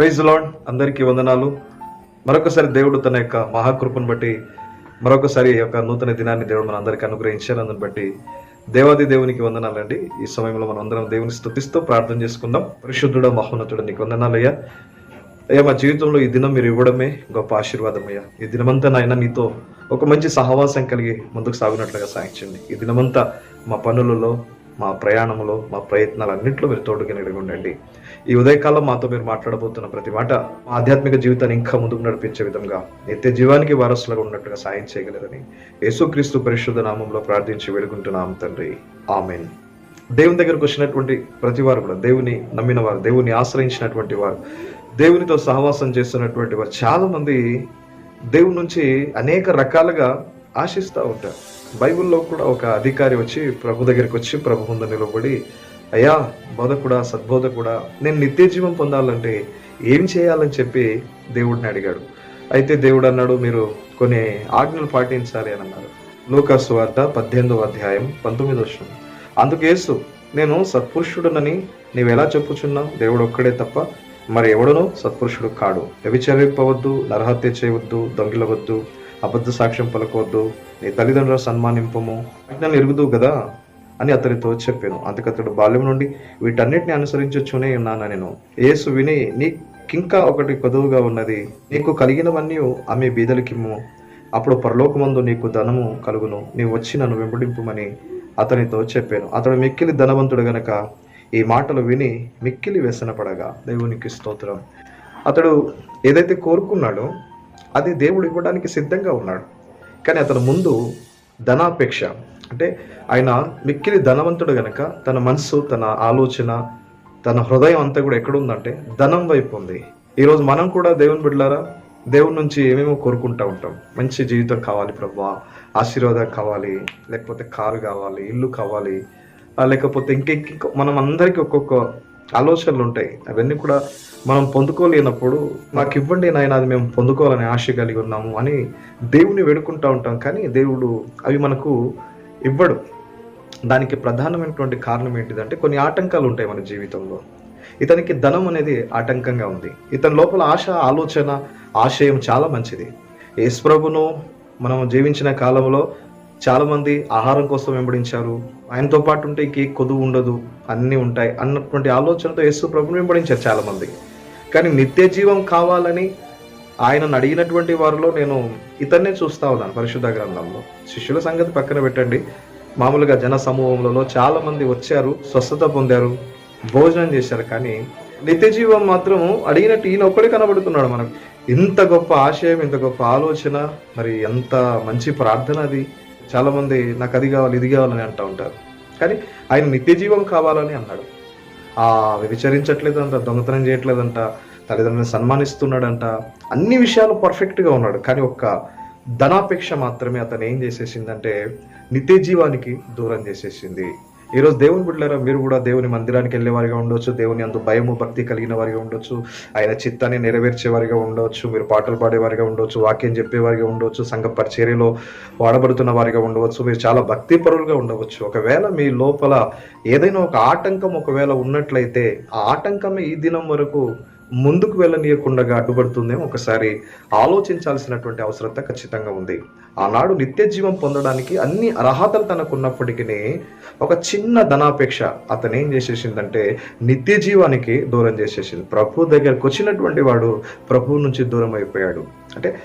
Praise lord అందరికీ వందనాలు. మరొకసారి దేవుడు తన యొక్క మహాకృపను బట్టి మరొకసారి యొక్క నూతన దినాన్ని దేవుడు మన అందరికీ అనుగ్రహించారని బట్టి దేవాది దేవునికి వందనాలండి. ఈ సమయంలో మనం అందరం దేవుని స్థుతిస్తూ ప్రార్థన చేసుకుందాం. పరిశుద్ధుడ మహోన్నతుడు నీకు వందనాలయ్యా. అయ్యా మా జీవితంలో ఈ దినం మీరు ఇవ్వడమే గొప్ప ఆశీర్వాదం అయ్యా. ఈ దినమంతా నాయన నీతో ఒక మంచి సహవాసం కలిగి ముందుకు సాగినట్లుగా సాగించండి. ఈ దినమంతా మా పనులలో మా ప్రయాణంలో మా ప్రయత్నాలన్నింటిలో మీరు తోడుగా ఉండండి. ఈ ఉదయకాలం మాతో మీరు మాట్లాడబోతున్న ప్రతి మాట ఆధ్యాత్మిక జీవితాన్ని ఇంకా ముందుకు నడిపించే విధంగా నిత్య జీవానికి వారసులుగా ఉన్నట్టుగా సాయం చేయగలరని యేసుక్రీస్తు పరిశుద్ధ నామంలో ప్రార్థించి వేడుకుంటున్నాం తండ్రి. ఆమెన్. దేవుని దగ్గరకు వచ్చినటువంటి ప్రతి వారు కూడా దేవుని నమ్మిన వారు దేవుని ఆశ్రయించినటువంటి వారు దేవునితో సహవాసం చేస్తున్నటువంటి వారు చాలా మంది దేవుని నుంచి అనేక రకాలుగా ఆశిస్తూ ఉంటారు. బైబిల్లో కూడా ఒక అధికారి వచ్చి ప్రభు దగ్గరికి వచ్చి ప్రభు ముందు నిలబడి అయ్యా బోధకుడా సద్బోధకుడా నేను నిత్య జీవం పొందాలంటే ఏం చేయాలని చెప్పి దేవుడిని అడిగాడు. అయితే దేవుడు అన్నాడు మీరు కొన్ని ఆజ్ఞలు పాటించాలి అని అన్నారు. లూకాసు వార్త పద్దెనిమిదవ అధ్యాయం పంతొమ్మిది వచ్చిన అందుకేసు నేను సత్పురుషుడునని నీవు ఎలా చెప్పుచున్నావు? దేవుడు ఒక్కడే తప్ప మరి ఎవడనో సత్పురుషుడు కాడు. వ్యభిచరింపవద్దు నరహత్య చేయవద్దు దొంగిలవద్దు అబద్ధ సాక్ష్యం పలకవద్దు. నీ తల్లిదండ్రుల సన్మానింపము. అజ్ఞానం ఎరుగుదు కదా? అని అతనితో చెప్పాను. అందుకతడు బాల్యం నుండి వీటన్నిటిని అనుసరించొచ్చునే ఉన్నాను నేను? యేసు విని నీకింకా ఒకటి కొదువుగా ఉన్నది. నీకు కలిగినవన్నీ ఆమె బీదలకిమ్ము. అప్పుడు పరలోకమందు నీకు ధనము కలుగును. నీవు వచ్చి నన్ను వెంబడింపుమని అతనితో చెప్పాను. అతడు మిక్కిలి ధనవంతుడు గనక ఈ మాటలు విని మిక్కిలి వ్యసనపడగా దేవునికి స్తోత్రం. అతడు ఏదైతే కోరుకున్నాడో అది దేవుడు ఇవ్వడానికి సిద్ధంగా ఉన్నాడు. కానీ అతను ముందు ధనాపేక్ష. అంటే ఆయన మిక్కిలి ధనవంతుడు గనక తన మనసు తన ఆలోచన తన హృదయం అంతా కూడా ఎక్కడుందంటే ధనం వైపు ఉంది. ఈరోజు మనం కూడా దేవుని బిడ్డలారా దేవుడి నుంచి ఏమేమో కోరుకుంటా ఉంటాం. మంచి జీవితం కావాలి ప్రభా ఆశీర్వాదం కావాలి లేకపోతే కారు కావాలి ఇల్లు కావాలి లేకపోతే ఇంకెంక మనం అందరికీ ఒక్కొక్క ఆలోచనలు ఉంటాయి. అవన్నీ కూడా మనం పొందుకోలేనప్పుడు నాకు ఇవ్వండి నాయన అది మేము పొందుకోవాలని ఆశ కలిగి ఉన్నాము అని దేవుని వేడుకుంటూ ఉంటాం. కానీ దేవుడు అవి మనకు ఇవ్వడు. దానికి ప్రధానమైనటువంటి కారణం ఏంటిదంటే కొన్ని ఆటంకాలు ఉంటాయి మన జీవితంలో. ఇతనికి ధనం అనేది ఆటంకంగా ఉంది. ఇతని లోపల ఆశ ఆలోచన ఆశయం చాలా మంచిది. యేసుప్రభును మనం జీవించిన కాలంలో చాలా మంది ఆహారం కోసం వెంబడించారు. ఆయనతో పాటు ఉంటే ఇంకే కొదువు ఉండదు అన్నీ ఉంటాయి అన్నటువంటి ఆలోచనతో యేసు ప్రభుని వెంబడించారు చాలా మంది కానీ నిత్య జీవం కావాలని ఆయనను అడిగినటువంటి వారిలో నేను ఇతన్నే చూస్తా ఉన్నాను పరిశుద్ధ గ్రంథంలో. శిష్యుల సంగతి పక్కన పెట్టండి. మామూలుగా జన సమూహంలో చాలా మంది వచ్చారు స్వస్థత పొందారు భోజనం చేశారు కానీ నిత్య జీవం మాత్రం అడిగినట్టు ఈయన ఒక్కడే కనబడుతున్నాడు మనకు. ఇంత గొప్ప ఆశయం ఇంత గొప్ప ఆలోచన మరి ఎంత మంచి ప్రార్థన అది. చాలామంది నాకు అది కావాలి ఇది కావాలని అంటూ ఉంటారు. కానీ ఆయన నిత్య జీవం కావాలని అన్నాడు. ఆ విచరించట్లేదంట దొంగతనం చేయట్లేదంట తల్లిదండ్రులను సన్మానిస్తున్నాడంట అన్ని విషయాలు పర్ఫెక్ట్గా ఉన్నాడు. కానీ ఒక్క ధనాపేక్ష మాత్రమే అతను ఏం చేసేసిందంటే నిత్య జీవానికి దూరం చేసేసింది. ఈరోజు దేవుని బిడ్డలారా మీరు కూడా దేవుని మందిరానికి వెళ్ళేవారిగా ఉండొచ్చు దేవుని అందు భయము భక్తి కలిగిన వారిగా ఉండొచ్చు ఆయన చిత్తాన్ని నెరవేర్చేవారిగా ఉండవచ్చు మీరు పాటలు పాడేవారిగా ఉండవచ్చు వాక్యం చెప్పేవారిగా ఉండవచ్చు సంఘ పరిచర్యలో వాడబడుతున్న వారిగా ఉండవచ్చు మీరు చాలా భక్తి పరులుగా ఉండవచ్చు. ఒకవేళ మీ లోపల ఏదైనా ఒక ఆటంకం ఒకవేళ ఉన్నట్లయితే ఆ ఆటంకమే ఈ దినం వరకు ముందుకు వెళ్ళనీయకుండా అడ్డుపడుతుందేమో ఒకసారి ఆలోచించాల్సినటువంటి అవసరత ఖచ్చితంగా ఉంది. ఆనాడు నిత్య జీవం పొందడానికి అన్ని అర్హతలు తనకున్నప్పటికీ ఒక చిన్న ధనాపేక్ష అతను ఏం చేసేసిందంటే నిత్య జీవానికి దూరం చేసేసింది. ప్రభు దగ్గరకు వచ్చినటువంటి వాడు ప్రభువు నుంచి దూరం అయిపోయాడు. అంటే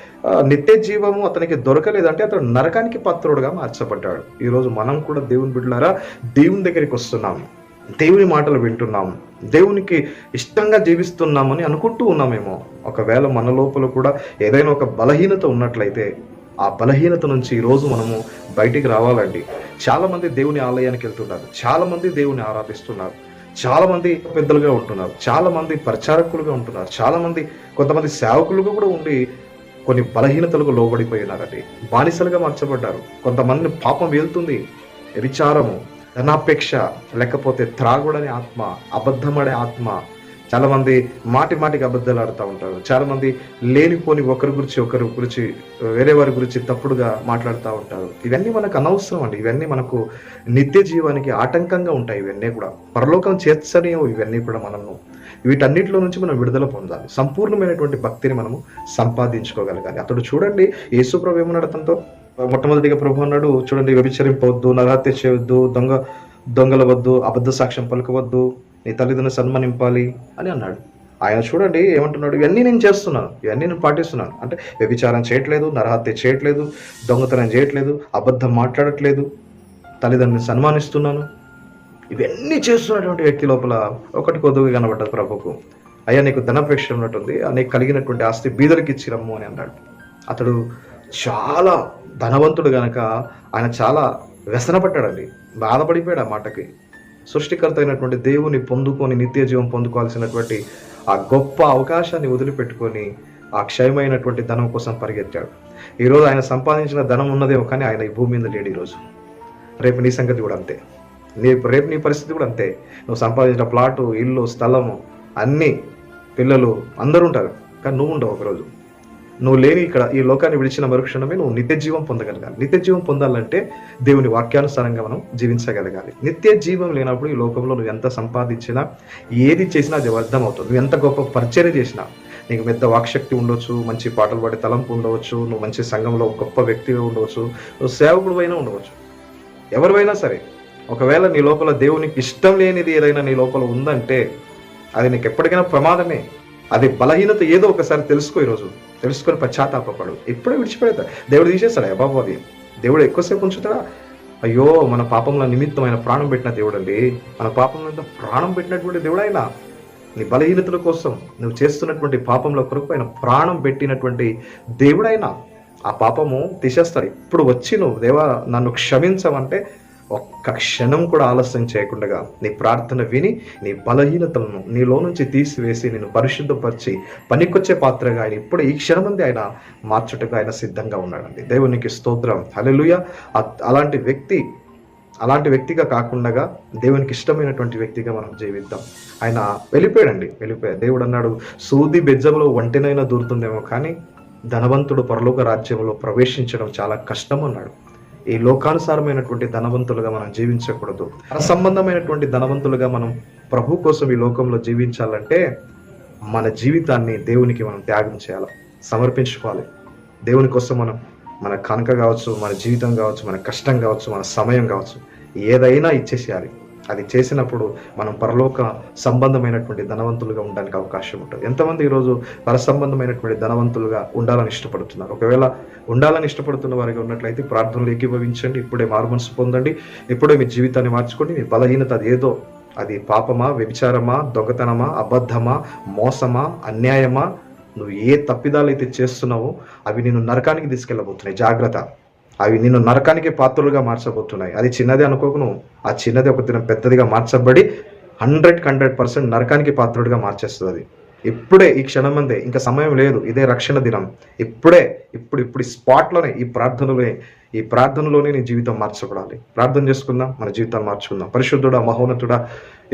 నిత్య జీవము అతనికి దొరకలేదంటే అతను నరకానికి పాత్రుడుగా మార్చబడ్డాడు. ఈరోజు మనం కూడా దేవుని బిడ్డలారా దేవుని దగ్గరికి వస్తున్నాం. దేవుని మాటలు వింటున్నాం. దేవునికి ఇష్టంగా జీవిస్తున్నామని అనుకుంటూ ఉన్నామేమో. ఒకవేళ మన లోపల కూడా ఏదైనా ఒక బలహీనత ఉన్నట్లయితే ఆ బలహీనత నుంచి ఈరోజు మనము బయటికి రావాలండి. చాలామంది దేవుని ఆలయానికి వెళ్తున్నారు. చాలా మంది దేవుని ఆరాధిస్తున్నారు. చాలామంది పెద్దలుగా ఉంటున్నారు. చాలామంది ప్రచారకులుగా పరిచారకులుగా ఉంటున్నారు. చాలామంది కొంతమంది సేవకులుగా కూడా ఉండి కొన్ని బలహీనతలకు లోబడిపోయినారండి. బానిసలుగా మార్చబడ్డారు. కొంతమందిని పాపం వెళ్తుంది విచారము ధనాపేక్ష లేకపోతే త్రాగుడని ఆత్మ అబద్ధమడే ఆత్మ. చాలా మంది మాటి మాటికి అబద్ధాలు ఆడుతూ ఉంటారు. చాలా మంది లేనిపోని ఒకరి గురించి ఒకరి గురించి వేరే వారి గురించి తప్పుడుగా మాట్లాడుతూ ఉంటారు. ఇవన్నీ మనకు అనవసరం అండి. ఇవన్నీ మనకు నిత్య జీవానికి ఆటంకంగా ఉంటాయి. ఇవన్నీ కూడా పరలోకం చేర్చని ఇవన్నీ కూడా మనము. వీటన్నిటిలో నుంచి మనం విడుదల పొందాలి. సంపూర్ణమైనటువంటి భక్తిని మనము సంపాదించుకోగలగాలి. అతడు చూడండి యేసుప్రభు ఏమన్నాడు అతనితో మొట్టమొదటిగా ప్రభు అన్నాడు చూడండి వ్యభిచరింపవద్దు నరహత్య చేయవద్దు దొంగ దొంగల వద్దు అబద్ధ సాక్ష్యం పలకవద్దు నీ తల్లిదండ్రులు సన్మానింపాలి అని అన్నాడు. ఆయన చూడండి ఏమంటున్నాడు ఇవన్నీ నేను చేస్తున్నాను ఇవన్నీ నేను పాటిస్తున్నాను. అంటే వ్యభిచారం చేయట్లేదు నరహత్య చేయట్లేదు దొంగతనం చేయట్లేదు అబద్ధం మాట్లాడట్లేదు తల్లిదండ్రులను సన్మానిస్తున్నాను. ఇవన్నీ చేస్తున్నటువంటి వ్యక్తి లోపల ఒకటి కొద్దుగా కనబడ్డది ప్రభుకు. అయ్యా నీకు ధనపేక్ష ఉన్నట్టుంది ఆ నీకు కలిగినటువంటి ఆస్తి బీదరికి ఇచ్చిరమ్ము అని అన్నాడు. అతడు చాలా ధనవంతుడు గనక ఆయన చాలా వ్యసనపడ్డాడండి. బాధపడిపోయాడు ఆ మాటకి. సృష్టికర్త అయినటువంటి దేవుని పొందుకొని నిత్య జీవం పొందుకోవాల్సినటువంటి ఆ గొప్ప అవకాశాన్ని వదిలిపెట్టుకొని ఆ క్షయమైనటువంటి ధనం కోసం పరిగెత్తాడు. ఈరోజు ఆయన సంపాదించిన ధనం ఉన్నదేమో కానీ ఆయన ఈ భూమి మీద లేడు ఈరోజు. రేపు నీ సంగతి కూడా అంతే. నీ రేపు నీ పరిస్థితి కూడా అంతే. నువ్వు సంపాదించిన ప్లాటు ఇల్లు స్థలము అన్నీ పిల్లలు అందరూ ఉంటారు. కానీ నువ్వు ఉండవు ఒకరోజు. నువ్వు లేని ఇక్కడ ఈ లోకాన్ని విడిచిన మరుక్షణమే నువ్వు నిత్య జీవం పొందగలగాలి. నిత్య జీవం పొందాలంటే దేవుని వాక్యానుసారంగా మనం జీవించగలగాలి. నిత్య జీవం లేనప్పుడు ఈ లోకంలో నువ్వు ఎంత సంపాదించినా ఏది చేసినా అది అర్థం అవుతుంది నువ్వు ఎంత గొప్ప పరిచర్య చేసినా నీకు పెద్ద వాక్శక్తి ఉండొచ్చు మంచి పాటలు పాడే తలంపు ఉండవచ్చు నువ్వు మంచి సంఘంలో గొప్ప వ్యక్తిగా ఉండవచ్చు నువ్వు సేవకుడు అయినా ఉండవచ్చు. ఎవరివైనా సరే ఒకవేళ నీ లోపల దేవునికి ఇష్టం లేనిది ఏదైనా నీ లోపల ఉందంటే అది నీకు ఎప్పటికైనా ప్రమాదమే. అది బలహీనత ఏదో ఒకసారి తెలుసుకో ఈరోజు. తెలుసుకొని పశ్చాత్తాపడు ఎప్పుడో విడిచిపెడతా. దేవుడు తీసేస్తాడా? ఏ బాబు. అది దేవుడు ఎక్కువసేపు ఉంచుతాడా? అయ్యో మన పాపంలో నిమిత్తమైన ప్రాణం పెట్టిన దేవుడు అండి మన పాపంలో ప్రాణం పెట్టినటువంటి దేవుడు ఆయన నీ బలహీనతల కోసం నువ్వు చేస్తున్నటువంటి పాపంలో కొరకు ఆయన ప్రాణం పెట్టినటువంటి దేవుడైనా. ఆ పాపము తీసేస్తాడు. ఇప్పుడు వచ్చి నువ్వు దేవా నన్ను క్షమించమంటే ఒక్క క్షణం కూడా ఆలస్యం చేయకుండా నీ ప్రార్థన విని నీ బలహీనతలను నీలో నుంచి తీసివేసి నేను పరిశుద్ధపరిచి పనికొచ్చే పాత్రగా ఆయన ఇప్పుడు ఈ క్షణమంది ఆయన మార్చుటకు ఆయన సిద్ధంగా ఉన్నాడండి. దేవునికి స్తోత్రం. హలెలుయ అలాంటి వ్యక్తి అలాంటి వ్యక్తిగా కాకుండా దేవునికి ఇష్టమైనటువంటి వ్యక్తిగా మనం జీవిద్దాం. ఆయన వెళ్ళిపోయాడండి. వెళ్ళిపోయాడు దేవుడు అన్నాడు సూది బెజ్జంలో ఒంటినైనా దూరుతుందేమో కానీ ధనవంతుడు పరలోక రాజ్యంలో ప్రవేశించడం చాలా కష్టం అన్నాడు ఈ లోకానుసారమైనటువంటి ధనవంతులుగా మనం జీవించకూడదు. సంబంధమైనటువంటి ధనవంతులుగా మనం ప్రభు కోసం ఈ లోకంలో జీవించాలంటే మన జీవితాన్ని దేవునికి మనం త్యాగం చేయాలి సమర్పించుకోవాలి. దేవుని కోసం మనం మన కనుక కావచ్చు మన జీవితం కావచ్చు మన కష్టం కావచ్చు మన సమయం కావచ్చు ఏదైనా ఇచ్చేసేయాలి. అది చేసినప్పుడు మనం పరలోక సంబంధమైనటువంటి ధనవంతులుగా ఉండడానికి అవకాశం ఉంటుంది. ఎంతమంది ఈరోజు పర సంబంధమైనటువంటి ధనవంతులుగా ఉండాలని ఇష్టపడుతున్నారు? ఒకవేళ ఉండాలని ఇష్టపడుతున్న వారిగా ఉన్నట్లయితే ప్రార్థనలు ఏకీభవించండి ఇప్పుడే మారుమనసు పొందండి ఇప్పుడే మీ జీవితాన్ని మార్చుకోండి మీ బలహీనత అది ఏదో అది పాపమా వ్యభిచారమా దొంగతనమా అబద్ధమా మోసమా అన్యాయమా నువ్వు ఏ తప్పిదాలు అయితే చేస్తున్నావో అవి నేను నరకానికి తీసుకెళ్ళబోతున్నాయి. జాగ్రత్త. అవి నిన్ను నరకానికి పాత్రలుగా మార్చబోతున్నాయి. అది చిన్నది అనుకోకును. ఆ చిన్నది ఒక దినం పెద్దదిగా మార్చబడి హండ్రెడ్ హండ్రెడ్ పర్సెంట్ నరకానికి పాత్రుడిగా మార్చేస్తుంది. అది ఇప్పుడే ఈ క్షణమందే ఇంకా సమయం లేదు. ఇదే రక్షణ దినం. ఇప్పుడే ఇప్పుడు ఇప్పుడు స్పాట్లోనే ఈ ప్రార్థనలోనే ఈ ప్రార్థనలోనే నీ జీవితం మార్చబడాలి. ప్రార్థన చేసుకుందాం మన జీవితాన్ని మార్చుకుందాం. పరిశుద్ధుడా మహోన్నతుడా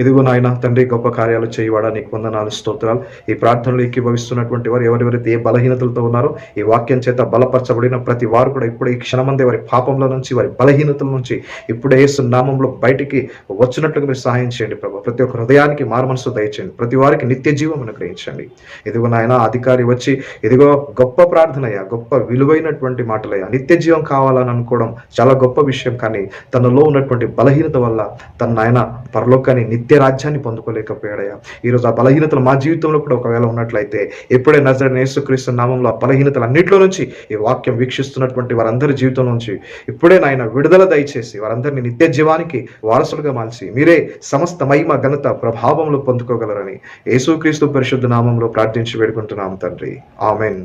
ఇదిగో నాయన తండ్రి గొప్ప కార్యాలు చేయవాడా నీకు వందనాలు స్తోత్రాలు. ఈ ప్రార్థనలు ఎక్కిభవిస్తున్నటువంటి వారు ఎవరెవరైతే ఏ బలహీనతలతో ఉన్నారో ఈ వాక్యం చేత బలపరచబడిన ప్రతి వారు కూడా ఇప్పుడు ఈ క్షణమందే వారి పాపంలో నుంచి వారి బలహీనతల నుంచి ఇప్పుడే నామంలో బయటికి వచ్చినట్లుగా మీరు సహాయం చేయండి ప్రభు. ప్రతి ఒక్క హృదయానికి మారుమనసు దయచేయండి. ప్రతి వారికి నిత్య జీవం అనుగ్రహించండి. ఇదిగో నాయన అధికారి వచ్చి ఇదిగో గొప్ప ప్రార్థనయ్యా గొప్ప విలువైనటువంటి మాటలయ్యా నిత్య జీవం కావాలని అనుకోవడం చాలా గొప్ప విషయం. కానీ తనలో ఉన్నటువంటి బలహీనత వల్ల తన నాయన పరలోకాన్ని నిత్య రాజ్యాన్ని పొందుకోలేకపోయాడయ్యా. ఈరోజు ఆ బలహీనతలు మా జీవితంలో కూడా ఒకవేళ ఉన్నట్లయితే ఎప్పుడే సరే నేసుక్రీస్తు నామంలో ఆ బలహీనతలు అన్నింటిలో నుంచి ఈ వాక్యం వీక్షిస్తున్నటువంటి వారందరి జీవితం నుంచి ఇప్పుడే నాయన విడుదల దయచేసి వారందరినీ నిత్య జీవానికి వారసులుగా మార్చి మీరే సమస్త మహిమ ఘనత ప్రభావంలో పొందుకోగలరని యేసుక్రీస్తు పరిశుద్ధ నామంలో ప్రార్థించి వేడుకుంటున్నాం తండ్రి. ఆమెన్.